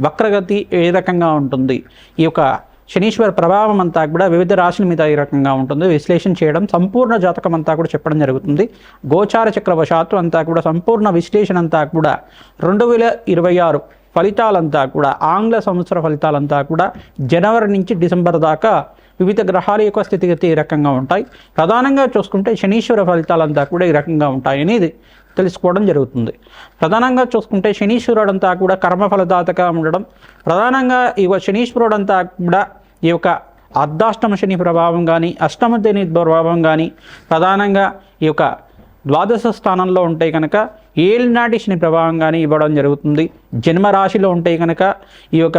వక్రగతి ఏ రకంగా ఉంటుంది? ఈ యొక్క శనీశ్వర ప్రభావం అంతా కూడా వివిధ రాశుల మీద ఏ రకంగా ఉంటుంది. విశ్లేషణ చేయడం సంపూర్ణ జాతకం అంతా కూడా చెప్పడం జరుగుతుంది. గోచార చక్రవశాత్తు అంతా కూడా సంపూర్ణ విశ్లేషణ అంతా కూడా రెండు వేల ఇరవై ఆరు ఫలితాలంతా కూడా ఆంగ్ల సంవత్సర ఫలితాలంతా కూడా జనవరి నుంచి డిసెంబర్ దాకా వివిధ గ్రహాల యొక్క స్థితిగతి ఈ రకంగా ఉంటాయి. ప్రధానంగా చూసుకుంటే శనీశ్వర ఫలితాలంతా కూడా ఈ రకంగా ఉంటాయి అనేది తెలుసుకోవడం జరుగుతుంది. ప్రధానంగా చూసుకుంటే శనీశ్వరుడు అంతా కూడా కర్మ ఫలదాతగా ఉండడం ప్రధానంగా ఈ శనీశ్వరుడు అంతా కూడా ఈ యొక్క అర్ధాష్టమ శని ప్రభావం కానీ అష్టమ శని ప్రభావం కానీ ప్రధానంగా ఈ యొక్క ద్వాదశ స్థానంలో ఉంటే కనుక ఏలినాటి శని ప్రభావం కానీ ఇవ్వడం జరుగుతుంది. జన్మరాశిలో ఉంటే కనుక ఈ యొక్క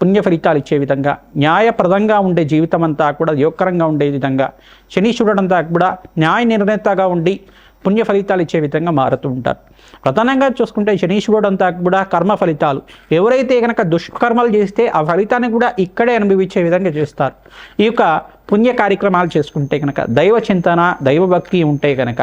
పుణ్య ఫలితాలు ఇచ్చే విధంగా న్యాయప్రదంగా ఉండే జీవితం అంతా కూడా యోగకరంగా ఉండే విధంగా శనీశ్వరుడు అంతా కూడా న్యాయ నిర్ణేతగా ఉండి పుణ్య ఫలితాలు ఇచ్చే విధంగా మారుతూ ఉంటారు. ప్రధానంగా చూసుకుంటే శనీశ్వరుడు అంతా కూడా కర్మ ఫలితాలు. ఎవరైతే కనుక దుష్కర్మలు చేస్తే ఆ ఫలితాన్ని కూడా ఇక్కడే అనుభవించే విధంగా చేస్తారు. ఈ యొక్క పుణ్య కార్యక్రమాలు చేసుకుంటే కనుక దైవ చింతన దైవభక్తి ఉంటే కనుక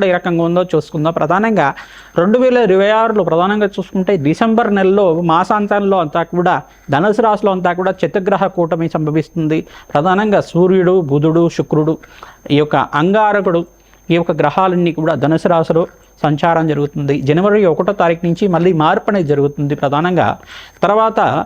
ఏ రకంగా ఉందో చూసుకుందాం. ప్రధానంగా రెండు వేల ఇరవై ఆరులో ప్రధానంగా చూసుకుంటే డిసెంబర్ నెలలో మాసాంతంలో అంతా కూడా ధనుసు రాశిలో అంతా కూడా చతుగ్రహ కూటమి సంభవిస్తుంది. ప్రధానంగా సూర్యుడు బుధుడు శుక్రుడు ఈ యొక్క అంగారకుడు ఈ యొక్క గ్రహాలన్నీ కూడా ధనుసు రాశిలో సంచారం జరుగుతుంది. జనవరి ఒకటో తారీఖు నుంచి మళ్ళీ మార్పు అనేది జరుగుతుంది ప్రధానంగా. తర్వాత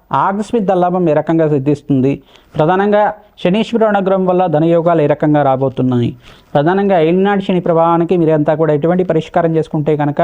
ఆకస్మిక దల్లాభం ఏ రకంగా సిద్ధిస్తుంది? ప్రధానంగా శనీశ్వర అనుగ్రహం వల్ల ధనయోగాలు ఏ రకంగా రాబోతున్నాయి? ప్రధానంగా ఏలినాటి శని ప్రభావానికి మీరంతా కూడా ఎటువంటి పరిష్కారం చేసుకుంటే కనుక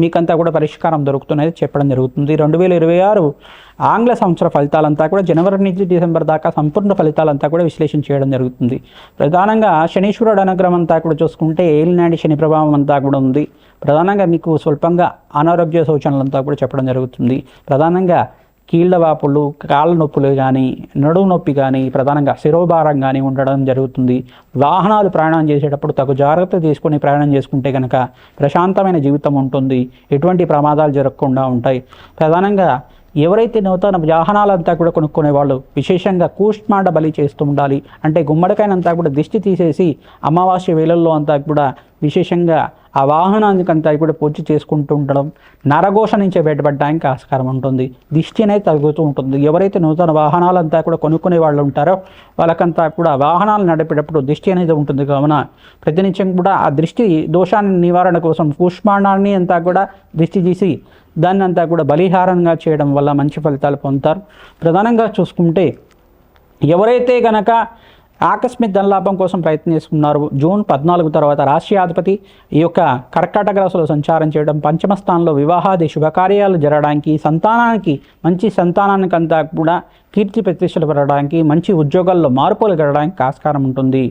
మీకంతా కూడా పరిష్కారం దొరుకుతున్నది చెప్పడం జరుగుతుంది. రెండు వేల ఇరవై ఆరు ఆంగ్ల సంవత్సర ఫలితాలంతా కూడా జనవరి నుంచి డిసెంబర్ దాకా సంపూర్ణ ఫలితాలంతా కూడా విశ్లేషణ చేయడం జరుగుతుంది. ప్రధానంగా శనీశ్వరుడు అనుగ్రహం అంతా కూడా చూసుకుంటే ఏలినాటి శని ప్రభావం అంతా కూడా ఉంది. ప్రధానంగా మీకు స్వల్పంగా అనారోగ్య సూచనలంతా కూడా చెప్పడం జరుగుతుంది. ప్రధానంగా కీళ్ళ వాపులు కాళ్ళ నొప్పులు కానీ నడుము నొప్పి కానీ ప్రధానంగా శిరోభారం కానీ ఉండడం జరుగుతుంది. వాహనాలు ప్రయాణం చేసేటప్పుడు తగు జాగ్రత్త తీసుకొని ప్రయాణం చేసుకుంటే కనుక ప్రశాంతమైన జీవితం ఉంటుంది. ఎటువంటి ప్రమాదాలు జరగకుండా ఉంటాయి. ప్రధానంగా ఎవరైతే నూతన వాహనాలంతా కూడా కొనుక్కునే వాళ్ళు విశేషంగా కూష్మాండ బలి చేస్తూ ఉండాలి. అంటే గుమ్మడికాయనంతా కూడా దిష్టి తీసేసి అమావాస్య వేళల్లో అంతా కూడా విశేషంగా ఆ వాహనానికి అంతా కూడా పూజ చేసుకుంటూ ఉండడం నరఘోష నుంచి బయటపడడానికి ఆస్కారం ఉంటుంది. దిష్టి అనేది తగ్గుతూ ఉంటుంది. ఎవరైతే నూతన వాహనాలంతా కూడా కొనుక్కునే వాళ్ళు ఉంటారో వాళ్ళకంతా కూడా వాహనాలు నడిపేటప్పుడు దిష్టి అనేది ఉంటుంది. కావున ప్రతినిత్యం కూడా ఆ దృష్టి దోషాన్ని నివారణ కోసం కూష్మాండాన్ని అంతా కూడా దిష్టి తీసి దాన్ని అంతా కూడా బలిహారంగా చేయడం వల్ల మంచి ఫలితాలు పొందుతారు. ప్రధానంగా చూసుకుంటే ఎవరైతే గనక ఆకస్మిక ధనలాభం కోసం ప్రయత్నిస్తున్నారు జూన్ పద్నాలుగు తర్వాత రాష్ట్రీయాధిపతి ఈ యొక్క కర్కాటక రాశిలో సంచారం చేయడం పంచమ స్థానంలో వివాహాది శుభకార్యాలు జరగడానికి సంతానానికి మంచి సంతానానికంతా కూడా కీర్తి ప్రతిష్టలు పెరగడానికి మంచి ఉద్యోగాల్లో మార్పులు జరగడానికి ఆస్కారం ఉంటుంది.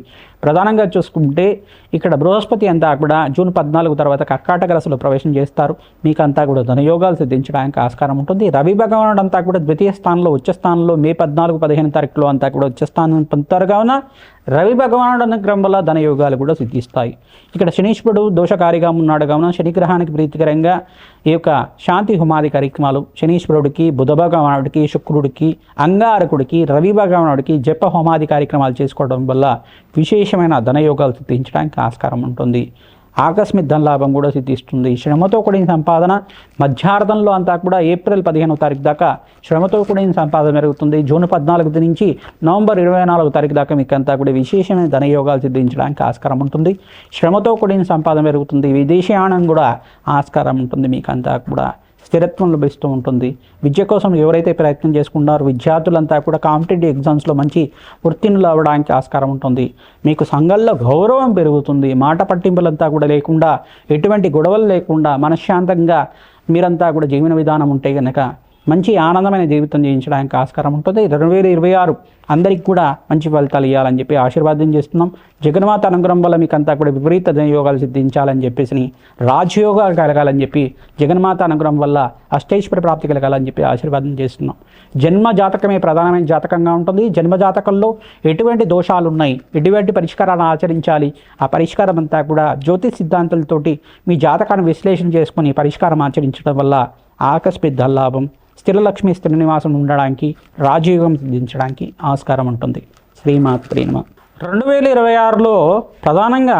ప్రధానంగా చూసుకుంటే ఇక్కడ బృహస్పతి అంతా కూడా జూన్ పద్నాలుగు తర్వాత కర్కాటక రాశిలో ప్రవేశం చేస్తారు. మీకంతా కూడా ధనయోగాలు సిద్ధించడానికి ఆస్కారం ఉంటుంది. రవి భగవానుడు అంతా కూడా ద్వితీయ స్థానంలో ఉచ్చ స్థానంలో మే పద్నాలుగు పదిహేను తారీఖులో అంతా కూడా ఉచ్చ స్థానం పొందుతారు. కావున రవి భగవానుడు అనుగ్రహం వల్ల ధనయోగాలు కూడా సిద్ధిస్తాయి. ఇక్కడ శనీశ్వరుడు దోషకారిగా ఉన్నాడు కావున శనిగ్రహానికి ప్రీతికరంగా ఈ యొక్క శాంతి హుమాది కార్యక్రమాలు శనీశ్వరుడికి బుధ భగవానుడికి శుక్రుడికి అంగారకుడికి రవి భగవానుడికి జప హోమాది కార్యక్రమాలు చేసుకోవడం వల్ల విశేషమైన ధనయోగాలు సిద్ధించడానికి ఆస్కారం ఉంటుంది. ఆకస్మిక ధనలాభం కూడా సిద్ధిస్తుంది శ్రమతో కూడిన సంపాదన మధ్యార్థంలో అంతా కూడా ఏప్రిల్ పదిహేనవ తారీఖు దాకా శ్రమతో కూడిన సంపాదన పెరుగుతుంది జూన్ పద్నాలుగు నుంచి నవంబర్ ఇరవై నాలుగు తారీఖు దాకా మీకు అంతా కూడా విశేషమైన ధనయోగాలు సిద్ధించడానికి ఆస్కారం ఉంటుంది. శ్రమతో కూడిన సంపాదన పెరుగుతుంది విదేశీయానం కూడా ఆస్కారం ఉంటుంది. మీకు అంతా కూడా స్థిరత్వం లభిస్తూ ఉంటుంది. విద్య కోసం ఎవరైతే ప్రయత్నం చేసుకుంటారో విద్యార్థులంతా కూడా కాంపిటేటివ్ ఎగ్జామ్స్లో మంచి ఉత్తీర్ణులు అవ్వడానికి ఆస్కారం ఉంటుంది. మీకు సంఘంలో గౌరవం పెరుగుతుంది. మాట పట్టింపులంతా కూడా లేకుండా ఎటువంటి గొడవలు లేకుండా మనశ్శాంతంగా మీరంతా కూడా జీవన విధానం ఉంటే కనుక మంచి ఆనందమైన జీవితం జీవించడానికి ఆస్కారం ఉంటుంది. రెండు వేల ఇరవై ఆరు అందరికి కూడా మంచి ఫలితాలు ఇవ్వాలని చెప్పి ఆశీర్వాదం చేస్తున్నాం. జగన్మాత అనుగ్రహం వల్ల మీకు అంతా కూడా విపరీత యోగాలు సిద్ధించాలని చెప్పేసి రాజయోగాలు కలగాలని చెప్పి జగన్మాత అనుగ్రహం వల్ల అష్టైశ్వర ప్రాప్తి కలగాలని చెప్పి ఆశీర్వాదం చేస్తున్నాం. జన్మ జాతకమే ప్రధానమైన జాతకంగా ఉంటుంది. జన్మ జాతకంలో ఎటువంటి దోషాలు ఉన్నాయి? ఎటువంటి పరిష్కారాలను ఆచరించాలి? ఆ పరిష్కారం అంతా కూడా జ్యోతిష్ సిద్ధాంతాలతోటి మీ జాతకాన్ని విశ్లేషణ చేసుకుని పరిష్కారం ఆచరించడం వల్ల ఆకస్మిక లాభం స్థిరలక్ష్మి స్థిర నివాసం ఉండడానికి రాజయోగం సిద్ధించడానికి ఆస్కారం ఉంటుంది. శ్రీమాత్రీనమ రెండు వేల ఇరవై ఆరులో ప్రధానంగా